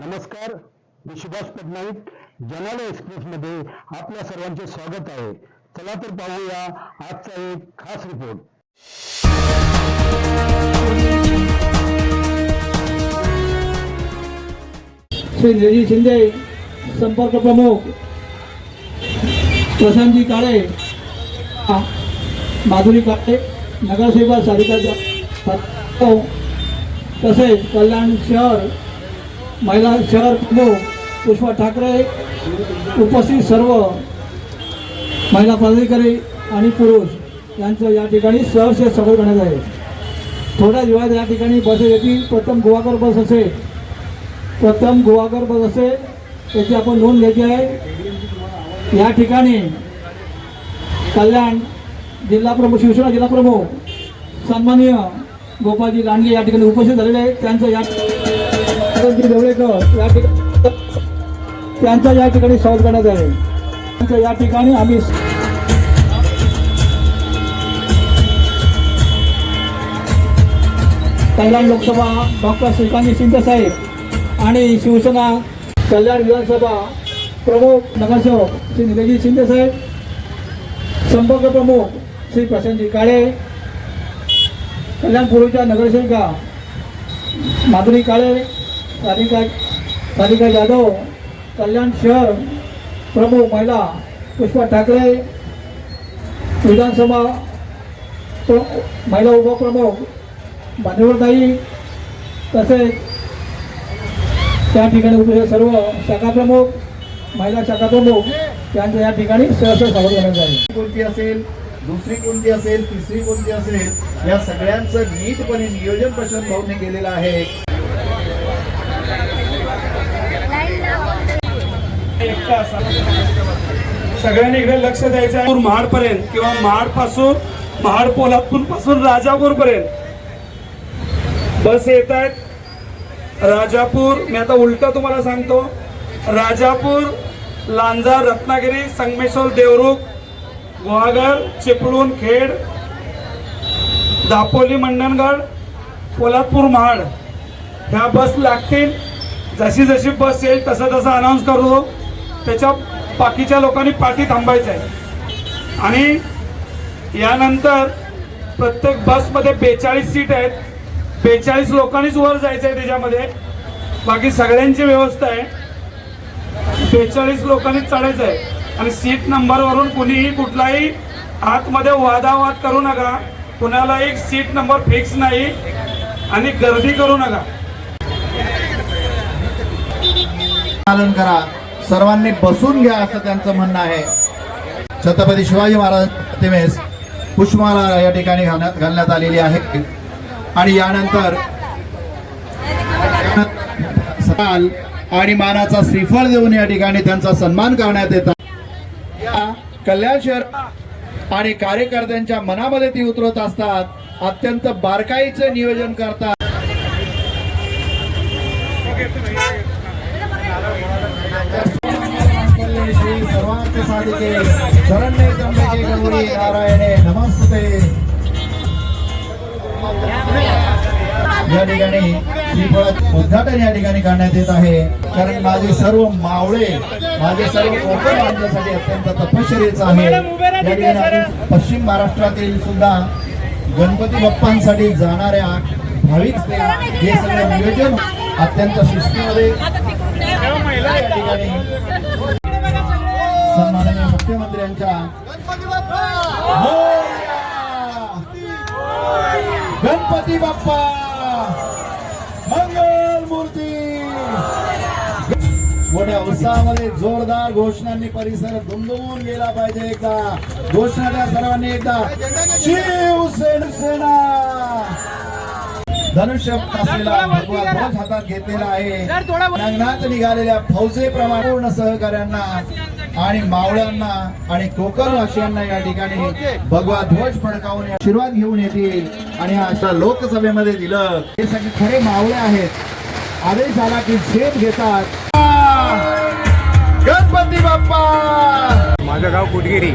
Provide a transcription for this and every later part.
नमस्कार मी सुभाष पटनाईक जनाला एक्सप्रेसमध्ये आपल्या सर्वांचे स्वागत आहे. चला तर पाहूया आजचा एक खास रिपोर्ट श्री निधी शिंदे संपर्क प्रमुख. प्रशांतजी काळे. माधुरी काळे नगरसेवक सारिका तसेच कल्याण शहर. महिला शहर प्रमुख पुष्पा ठाकरे उपस्थित सर्व महिला पदाधिकारी आणि पुरुष यांचं या ठिकाणी सहर्ष स्वागत करण्यात आहे. थोड्या दिवसात या ठिकाणी बसेस येतील. प्रथम गोवाकर बस असेल प्रथम गोवाकर बस असेल त्याची आपण नोंद घ्यायची आहे. या ठिकाणी कल्याण जिल्हा प्रमुख शिवसेना जिल्हा प्रमुख सन्माननीय गोपालजी लांडगे या ठिकाणी उपस्थित झालेले आहेत. त्यांचं या ढवळेकर या ठिकाणी त्यांचा या ठिकाणी स्वागत करण्यात आहे त्यांच्या या ठिकाणी आम्ही कल्याण लोकसभा डॉक्टर श्रीकांत शिंदे साहेब आणि शिवसेना कल्याण विधानसभा प्रमुख नगरसेवक श्री निलजी शिंदे साहेब संपर्क प्रमुख श्री प्रशांतजी काळे कल्याण पूर्वीच्या नगरसेविका माधुरी काळे राधिका राधिका जाधव कल्याण शहर प्रमुख महिला पुष्पा ठाकरे विधानसभा महिला उपप्रमुख मान्यवरताई तसेच त्या ठिकाणी उपस्थित सर्व शाखा प्रमुख महिला शाखा प्रमुख या ठिकाणी सहर्ष स्वागत करण्यात आहे कोणती असेल दुसरी कोणती असेल तिसरी कोणती असेल या सगळ्यांचं नीटपणे नियोजन प्रशांत भाऊने केलेलं आहे. सगळ्यांनी इकडे लक्ष द्यायचं आहे. महाड पर्यंत किंवा महाडपासून महाड पोलादपूरपासून राजापूर पर्यंत बस येत आहेत. राजापूर मी आता उलट तुम्हाला सांगतो. राजापूर लांजा रत्नागिरी संगमेश्वर देवरुख गुहागर चिपळूण खेड दापोली मंडणगड पोलादपूर महाड. ह्या बस लागतील. जशी जशी बस येईल तसं तसं अनाऊन्स करू. त्याच्या बाकीच्या लोकांनी पाठी थांबायचं आहे आणि यानंतर प्रत्येक बसमध्ये बेचाळीस सीट आहेत. बेचाळीस लोकांनीच वर जायचं आहे त्याच्यामध्ये. बाकी सगळ्यांची व्यवस्था आहे. बेचाळीस लोकांनीच चढायचं आहे आणि सीट नंबरवरून कुणीही कुठलाही आतमध्ये वादावाद करू नका. कुणाला एक सीट नंबर फिक्स नाही. आणि गर्दी करू नका. पालन करा. सर्वांनी बसून घ्या असं त्यांचं म्हणणं आहे. छत्रपती शिवाजी महाराज प्रतिमेस पुष्पमाला या ठिकाणी घालण्यात घालण्यात आलेली आहे. आणि यानंतर आणि मानाचा श्रीफळ देऊन या ठिकाणी त्यांचा सन्मान करण्यात येतात या कल्याण शहर आणि कार्यकर्त्यांच्या मनामध्ये ती उतरत असतात. अत्यंत बारकाईचं नियोजन करतात. सर्वार्थ साधिके शरण्ये त्र्यंबके गौरी नारायणे नमस्ते या ठिकाणी उद्घाटन या ठिकाणी करण्यात येत आहे कारण माझे सर्व मावळे माझे सर्व कोकण माझ्यासाठी अत्यंत तपश्चर्याचं आहे या ठिकाणी आपण पश्चिम महाराष्ट्रातील सुद्धा गणपती बाप्पांसाठी जाणाऱ्या भाविक हे सगळं नियोजन अत्यंत शिस्तीमध्ये या ठिकाणी मुख्यमंत्र्यांच्या! गणपती बाप्पा! मंगल मूर्ती! मोठ्या उत्साहामध्ये जोरदार घोषणांनी परिसर दुमदुमून गेला पाहिजे एकदा. घोषणा द्या सर्वांनी एकदा. शिवसेना! सेना धनुष्य असलेला भगवा ध्वज हातात घेतलेला आहे. अंगणात निघालेल्या फौजेप्रमाणे पूर्ण सहकाऱ्यांना आणि मावळ्यांना आणि कोकण वासियांना या ठिकाणी भगवा ध्वज फडकावून आशीर्वाद घेऊन येतील. आणि अशा लोकसभेमध्ये दिलं. हे सगळे खरे मावळे आहेत. आदेश आला की झेप घेतात. गणपती बाप्पा! माझं गाव कुटगिरी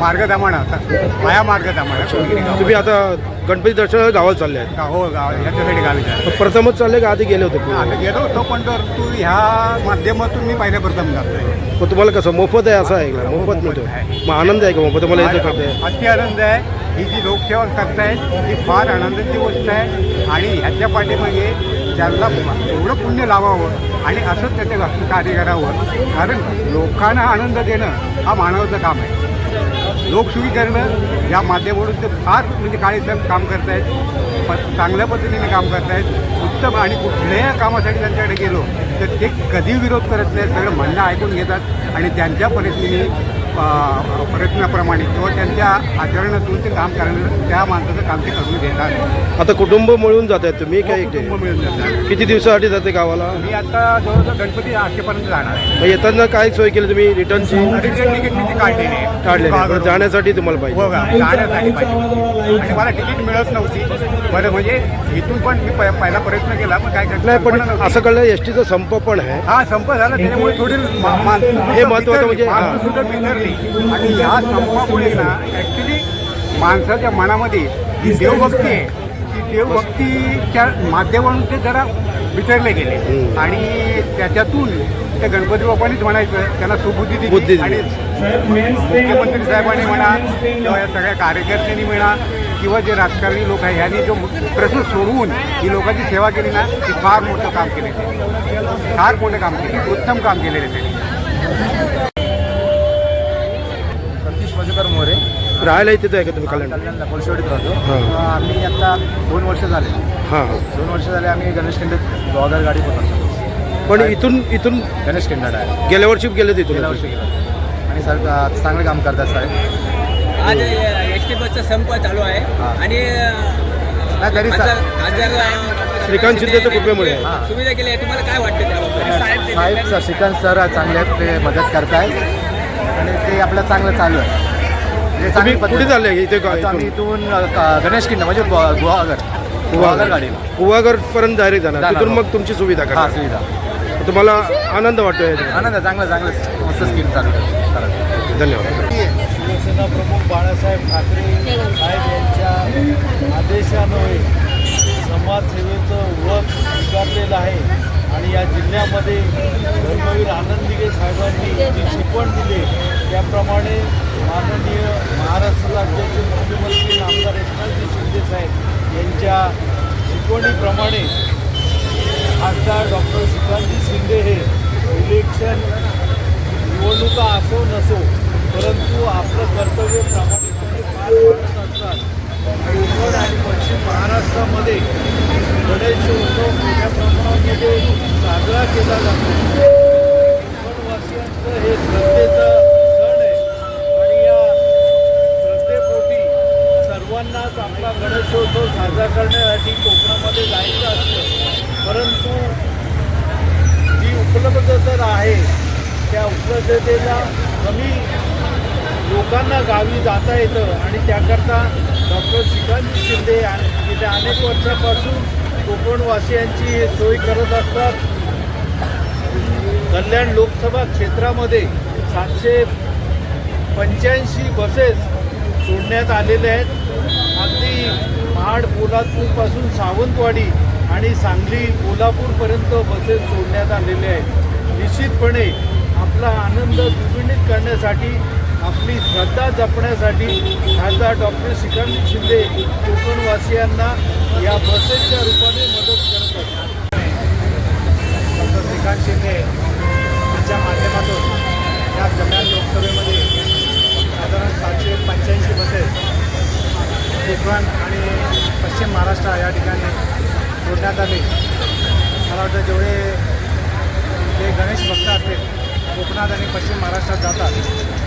मार्ग दामाणा माया मार्ग दामाणा कुटगिरी गाव तुम्ही आता गणपती दर्शनाला गावात चालले आहेत. हो गाव याच्यासाठी गावी जायचं. प्रथमच चालले का आधी गेले होते? आता गेलो होतो पण तर तू ह्या माध्यमातून मी पहिल्या प्रथम जातोय मग तुम्हाला कसं मोफत आहे असं आहे का? मोफत मिळतो मग आनंद आहे का मोफत? तुम्हाला करते अति आनंद आहे. ही जी लोकसेवा करतायत ही फार आनंदाची गोष्ट आहे. आणि ह्याच्या पाठीमागे त्यांना एवढं पुण्य लावावं आणि असंच त्याचे कार्य करावं कारण लोकांना आनंद देणं हा मानवाचं काम आहे. लोकसुखी करणं या माध्यमातून ते फार म्हणजे काळी काम करतायत. प चांगल्या पद्धतीने काम करतायत. उत्तम आणि कुठल्याही कामासाठी त्यांच्याकडे गेलो तर ते कधी विरोध करत नाहीत सगळं म्हणणं ऐकून घेतात आणि त्यांच्या परिस्थितीने प्रयत्नाप्रमाणे किंवा त्यांच्या आचरणातून ते काम करण्याचं त्या माणसाचं काम ते करून घेतात. आता कुटुंब मिळून जात आहेत तुम्ही काय एकटे? कुटुंब मिळून जातात किती दिवसासाठी जाते गावाला? मी आता जवळजवळ गणपती आठशेपर्यंत जाणार आहे. मग येताना काय सोय केली तुम्ही? रिटर्नची रिटर्न तिकीट मी ते काढलेली आहे. काढले बरं, जाण्यासाठी तुम्हाला हो पाहिजे का? जाण्यासाठी पाहिजे. आणि मला तिकीट मिळत नव्हती. बरं म्हणजे इथून पण मी प- पहिला प्रयत्न केला पण काय करता नाही पण. असं कळलं एस टीचा संप पण आहे हा संप झाला त्याच्यामुळे थोडी हे महत्त्वाचं म्हणजे, हा. बिथरली आणि ह्या संपामुळे ना ॲक्च्युली माणसाच्या मनामध्ये जी देवभक्ती आहे ती देवभक्तीच्या माध्यमातून ते जरा विसरले गेले. आणि त्याच्यातून त्या गणपती बाप्पानीच म्हणायचं त्यांना सुबुद्धी बुद्धी दिली दिली. आणि मुख्यमंत्री साहेबांनी म्हणा किंवा या सगळ्या कार्यकर्त्यांनी म्हणा किंवा जे राजकारणी लोक आहे यांनी जो प्रश्न सोडवून ही लोकांची सेवा केली ना ती फार मोठं काम केले त्यांनी. फार मोठं काम केले उत्तम काम केलेले त्यांनी. सतीश मधुकर मोरे. राहायला इथे आहे का तुम्ही कल्याण? कल्याणला कोलशेवाडीत राहतो. आम्ही आता दोन वर्ष झाले. हां दोन वर्ष झाले आम्ही गणेश खिंडीत ब्लॉगर गाडी होतो पण इथून इथून गणेश खिंडाड आहे. गेल्या वर्षी गेले तिथून गेल्या वर्षी गेलो. आणि सर चांगले काम करतात साहेब. आज एस टी बसचा संप चालू आहे. आणि सा- श्रीकांत शिंदेच्या कृपेमुळे. सुविधा केली. आहे. तुम्हाला काय वाटतं त्याबद्दल? साहेब स- श्रीकांत सर चांगले आहेत ते मदत करतायत. आणि ते आपलं चांगलं चालू आहे. म्हणजे तुम्ही पद्धत कुठे आहे. चालले इथे का आता आम्ही इथून इथून अं, क- गणेश खिंड म्हणजे गो- गुहागर. गुहागर. गाडी कुवागर पर्यंत डायरेक्ट जाणार. जाणार, तिथून हो. मग तुमची सुविधा हा करा सुविधा. तुम्हाला आनंद वाटतोय आनंद आहे, चांगलं चांगलं मस्त स्कीम चालू आहे. चालेल. धन्यवाद शिवसेना प्रमुख बाळासाहेब ठाकरे साहेब यांच्या आदेशान्वये समाजसेवेचं व्रत स्वीकारलेलं आहे. आणि या जिल्ह्यामध्ये धर्मवीर आनंददिगे साहेबांनी जी शिकवण दिली त्याप्रमाणे माननीय महाराष्ट्र राज्याचे मुख्यमंत्री आमदार एकनाथजी शिंदे साहेब यांच्या शिकवणीप्रमाणे खासदार डॉक्टर सुकांतजी शिंदे हे इलेक्शन निवडणुका असो नसो परंतु आपलं कर्तव्य प्रामाणिकपणे पार पाडत असतात. कोकण आणि पश्चिम महाराष्ट्रामध्ये गणेश उत्सव मोठ्या प्रमाणामध्ये साजरा केला जातो. कोकणवासियांचं हे श्रद्धेचं सण आहे. आणि या श्रद्धेपोटी सर्वांनाच आपला गणेशोत्सव साजरा करण्यासाठी कोकणामध्ये जायचं असतं. परंतु जी उपलब्धता तर आहे त्या उपलब्धतेला कमी लोकांना गावी जाता येतं आणि त्याकरता डॉक्टर श्रीकांत शिंदे गेल्या अनेक वर्षापासून कोकणवासियांची सोय करत असतात. कल्याण लोकसभा क्षेत्रामध्ये सातशे पंच्याऐंशी बसेस सोडण्यात आलेल्या आहेत. अगदी महाड पोलादपूरपासून सावंतवाडी आणि सांगली कोल्हापूरपर्यंत बसेस सोडण्यात आलेल्या आहेत. निश्चितपणे आपला आनंद द्विगुणित करण्यासाठी आपली श्रद्धा जपण्यासाठी खासदार डॉक्टर श्रीकांत शिंदे कोकणवासियांना या बसेसच्या रूपाने मदत करत असतात डॉक्टर श्रीकांत शिंदे यांच्या माध्यमातून या कल्याण लोकसभेमध्ये साधारण सातशे पंच्याऐंशी बसेस कोकण आणि पश्चिम महाराष्ट्र या ठिकाणी सोडण्यात आले. मला वाटतं जेवढे जे गणेश भक्त असतील कोकणात आणि पश्चिम महाराष्ट्रात जातात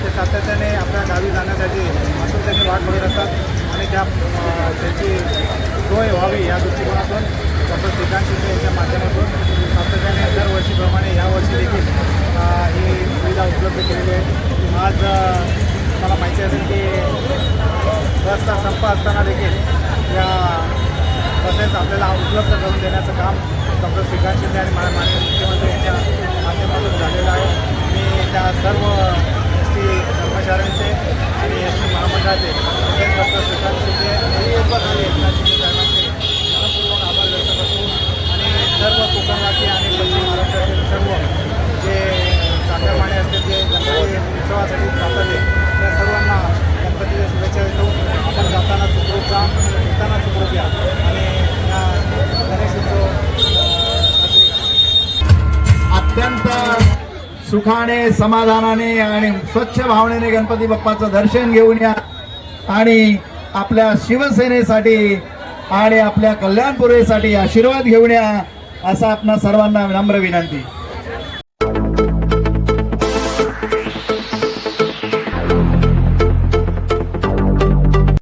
ते सातत्याने आपल्या गावी जाण्यासाठी आतुरतेने वाट बघत असतात आणि त्या त्याची सोय व्हावी या दृष्टिकोनातून डॉक्टर श्रीकांत शिंदे यांच्या माध्यमातून सातत्याने दरवर्षीप्रमाणे यावर्षी देखील ही सुविधा उपलब्ध केलेली आहे. आज मला माहिती असेल की बसचा संप असताना देखील या बसेस आपल्याला उपलब्ध करून देण्याचं काम डॉक्टर श्रीकांत शिंदे आणि माननीय मुख्यमंत्री यांच्या माध्यमातून झालेलं आहे. त्या सर्व एस टी कर्मचाऱ्यांचे आणि एस टी महामंडळाचे डॉक्टर श्रीकांत शिंदे आणि एकनाथ शिंदे साहेबांचे मनपूर्वक आभार व्यक्त करतो आणि सर्व कोकणवासी आणि पश्चिम महाराष्ट्रातील सर्व जे चाकरमाने असतील जे गणपती उत्सवासाठी जातात त्या सर्वांना गणपतीच्या शुभेच्छा देतो. आपण जाताना सुखरूप जा येताना सुखरूप या. सुखाने समाधानाने आणि स्वच्छ भावनेने गणपती बाप्पाचं दर्शन घेऊन या. आणि आपल्या शिवसेनेसाठी आणि आपल्या कल्याणपुरेसाठी आशीर्वाद घेऊन या असा आपणा सर्वांना नम्र विनंती.